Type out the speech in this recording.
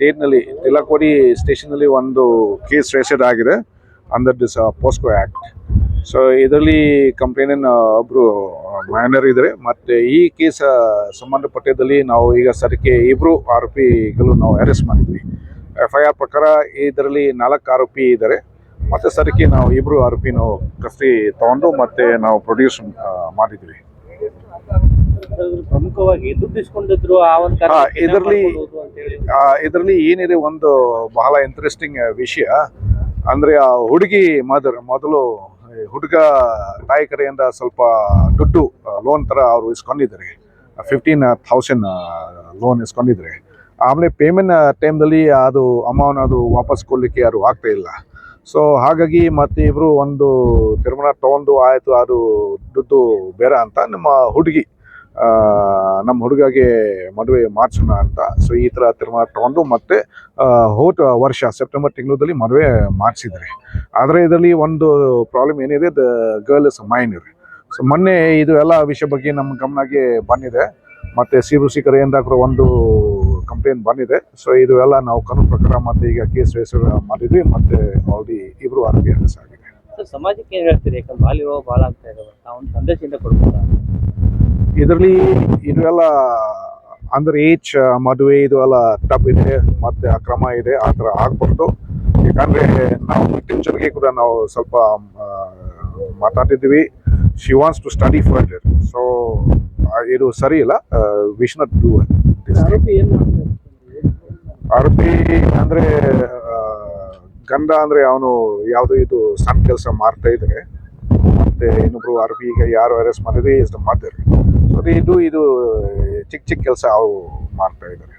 ಡೇಟ್ನಲ್ಲಿ ತಿಲಕೋಡಿ ಸ್ಟೇಷನಲ್ಲಿ ಒಂದು ಕೇಸ್ ರಿಜಿಸ್ಟರ್ಡ್ ಆಗಿದೆ. Under this POCSO act so ಇದರಲ್ಲಿ ಕಂಪ್ಲೇನ ಒಬ್ಬರು ಮೈನರ್ ಇದ್ದಾರೆ. ಮತ್ತು ಈ ಕೇಸ್ ಸಂಬಂಧಪಟ್ಟದಲ್ಲಿ ನಾವು ಈಗ ಸದ್ಯಕ್ಕೆ ಇಬ್ಬರು ಆರೋಪಿಗಳು ನಾವು ಅರೆಸ್ಟ್ ಮಾಡಿದ್ವಿ. ಎಫ್ ಐ ಆರ್ ಪ್ರಕಾರ ಇದರಲ್ಲಿ ನಾಲ್ಕು ಆರೋಪಿ ಇದ್ದಾರೆ. ಮತ್ತು ಸದ್ಯಕ್ಕೆ ನಾವು ಇಬ್ಬರು ಆರೋಪಿ ನಾವು ಕಸ್ಟಡಿ ತಗೊಂಡು ಮತ್ತೆ ನಾವು ಪ್ರೊಡ್ಯೂಸ್ ಮಾಡಿದ್ವಿ. ಪ್ರಮುಖವಾಗಿ ದುಡ್ಡು ಇಸ್ಕೊಂಡಿದ್ರು ಇದ್ರಲ್ಲಿ- ಇದರಲ್ಲಿ ಏನಿದೆ ಒಂದು ಬಹಳ ಇಂಟ್ರೆಸ್ಟಿಂಗ್ ವಿಷಯ. ಅಂದ್ರೆ ಆ ಹುಡುಗಿ ಮದರ್, ಮೊದಲು ಹುಡುಗ ತಾಯಿ ಕಡೆಯಿಂದ ಸ್ವಲ್ಪ ದುಡ್ಡು ಲೋನ್ ತರ ಅವರು ಇಸ್ಕೊಂಡಿದ್ದಾರೆ. ಫಿಫ್ಟೀನ್ ಥೌಸಂಡ್ ಲೋನ್ ಇಸ್ಕೊಂಡಿದ್ದಾರೆ. ಆಮೇಲೆ ಪೇಮೆಂಟ್ ಟೈಮ್ದಲ್ಲಿ ಅದು ಅಮೌಂಟ್ ಅದು ವಾಪಸ್ ಕೊಡ್ಲಿಕ್ಕೆ ಯಾರು ಆಗ್ತಾ ಇಲ್ಲ. ಸೊ ಹಾಗಾಗಿ ಮತ್ತೆ ಇಬ್ರು ಒಂದು ತೀರ್ಮಾನ ತಗೊಂಡು ಆಯಿತು, ಅದು ದುಡ್ಡು ಬೇರೆ ಅಂತ ನಮ್ಮ ಹುಡುಗಿ ನಮ್ಮ ಹುಡುಗಗೆ ಮದುವೆ ಮಾಡಿಸೋಣ ಅಂತ. ಸೊ ಈ ಥರ ತೀರ್ಮಾನ ತಗೊಂಡು ಮತ್ತೆ ಹೋದ ವರ್ಷ ಸೆಪ್ಟೆಂಬರ್ ತಿಂಗಳಲ್ಲಿ ಮದುವೆ ಮಾಡಿಸಿದ್ದಾರೆ. ಆದರೆ ಇದರಲ್ಲಿ ಒಂದು ಪ್ರಾಬ್ಲಮ್ ಏನಿದೆ, the girl is minor so ಮೊನ್ನೆ ಇದು ಎಲ್ಲ ವಿಷಯ ಬಗ್ಗೆ ನಮ್ಮ ಗಮನಕ್ಕೆ ಬಂದಿದೆ. ಮತ್ತು ಸಿ ಬಿ ಸಿ ಕಡೆಯಿಂದ ಕೂಡ ಒಂದು ಕಂಪ್ಲೇಂಟ್ ಬಂದಿದೆ. ಸೊ ಇದು ಎಲ್ಲ ನಾವು ಕಾನೂನು ಪ್ರಕಾರ ಮತ್ತೆ ಈಗ ಕೇಸ್ ವೇಸ್ ಮಾಡಿದ್ವಿ. ಮತ್ತೆ ಆಲ್ರೆಡಿ ಇಬ್ಬರು ಆರೋಗ್ಯ ಆಗಿದೆ. ಸಮಾಜಕ್ಕೆ ಏನು ಹೇಳ್ತೀರಿ? ಯಾಕಂದ್ರೆ ಬಾಲ್ಯ ವಿವಾಹ ಭಾಳ ಆಗ್ತಾ ಇದ್ದಾವೆ ನಾವು ಸಂದೇಶದಿಂದ ಕೊಡ್ಬೋದಾ? ಇದರಲ್ಲಿ ಇದು ಅಂದರೆ ಏಜ್ ಮದುವೆ ಇದು ಎಲ್ಲ ಟಬ್ ಇದೆ ಮತ್ತೆ ಅಕ್ರಮ ಇದೆ ಆ ಥರ ಆಗ್ಬಾರ್ದು. ಯಾಕಂದರೆ ನಾವು ಟೀಚರ್ಗೆ ಕೂಡ ನಾವು ಸ್ವಲ್ಪ ಮಾತಾಡ್ತಿದ್ವಿ ಮಾತಾಡಿದ್ವಿ she wants to study further so ಇದು ಸರಿ ಇಲ್ಲ. ವಿಶ್ ನಾಟ್ ಡೂ ಆರೋಪಿ ಅಂದರೆ ಗಂಡ ಅಂದ್ರೆ ಅವನು ಯಾವುದೋ ಇದು ಸಣ್ಣ ಕೆಲಸ ಮಾಡ್ತಾ ಇದ್ರೆ. ಮತ್ತೆ ಇನ್ನೊಬ್ರು ಆರೋಪಿ ಈಗ ಯಾರು ಅರೆಸ್ಟ್ ಮಾಡಿದ್ರೆ ಇಸ್ ದ ಮದರ್ ಇದು ಇದು ಚಿಕ್ಕ ಚಿಕ್ಕ ಕೆಲಸ ಅವು ಮಾಡ್ತಾ ಇದ್ದಾರೆ.